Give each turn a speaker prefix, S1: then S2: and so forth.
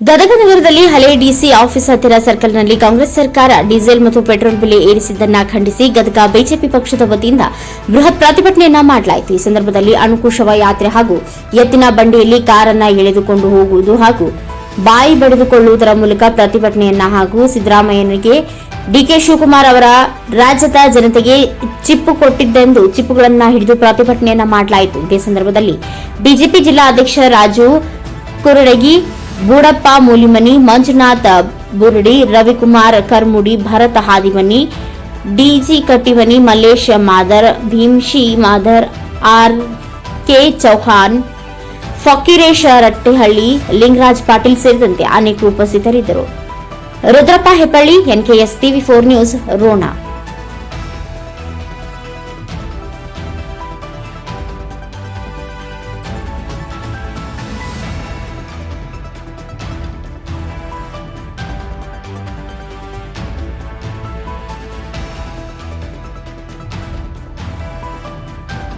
S1: ಗದಗ ನಗರದಲ್ಲಿ ಹಳೆ DC office ಹತ್ತಿರ ಸರ್ಕಲ್ನಲ್ಲಿ ಕಾಂಗ್ರೆಸ್ ಸರ್ಕಾರ, ಡೀಸೆಲ್ ಮತ್ತು ಪೆಟ್ರೋಲ್ ಬೆಲೆ ಏರಿಸಿದ್ದನ್ನು ಖಂಡಿಸಿ ಗದಗ ಬಿಜೆಪಿ ಪಕ್ಷದ ವತಿಯಿಂದ ಬೃಹತ್ ಪ್ರತಿಭಟನೆಯನ್ನ ಮಾಡಲಾಯಿತು. ಈ ಸಂದರ್ಭದಲ್ಲಿ ಅಣುಕುಶವ ಯಾತ್ರೆ ಹಾಗೂ ಎತ್ತಿನ ಬಂಡಿಯಲ್ಲಿ ಕಾರನ್ನ ಎಳೆದುಕೊಂಡು ಹೋಗುವುದು ಹಾಗೂ ಬಾಯಿ ಬಡಿದುಕೊಳ್ಳುವುದರ ಮೂಲಕ ಪ್ರತಿಭಟನೆಯನ್ನ ಹಾಗೂ ಸಿದ್ದರಾಮಯ್ಯನಿಗೆ ಡಿಕೆ ಶಿವಕುಮಾರ್ ಅವರ ರಾಜ್ಯದ ಜನತೆಗೆ ಚಿಪ್ಪು ಕೊಟ್ಟಿದ್ದೆಂದು ಚಿಪ್ಪುಗಳನ್ನು ಹಿಡಿದು ಪ್ರತಿಭಟನೆಯನ್ನ ಮಾಡಲಾಯಿತು. ಇದೇ ಸಂದರ್ಭದಲ್ಲಿ ಬಿಜೆಪಿ ಜಿಲ್ಲಾ ಅಧ್ಯಕ್ಷ Raju Kuradagi Budappa Mulimani, Manjunatha Burudi, Ravikumar Karmudi, Bharata Hadimani, DG Kattimani, Mallesha Madar, Bhimshi Madar, R K Chauhan Fakeeresha Rattehalli, Lingaraj Patil ಸೇರಿದಂತೆ ಅನೇಕರು ಉಪಸ್ಥಿತರಿದ್ದರು. Rudrappa Hebballi, NKS TV four news, Ron.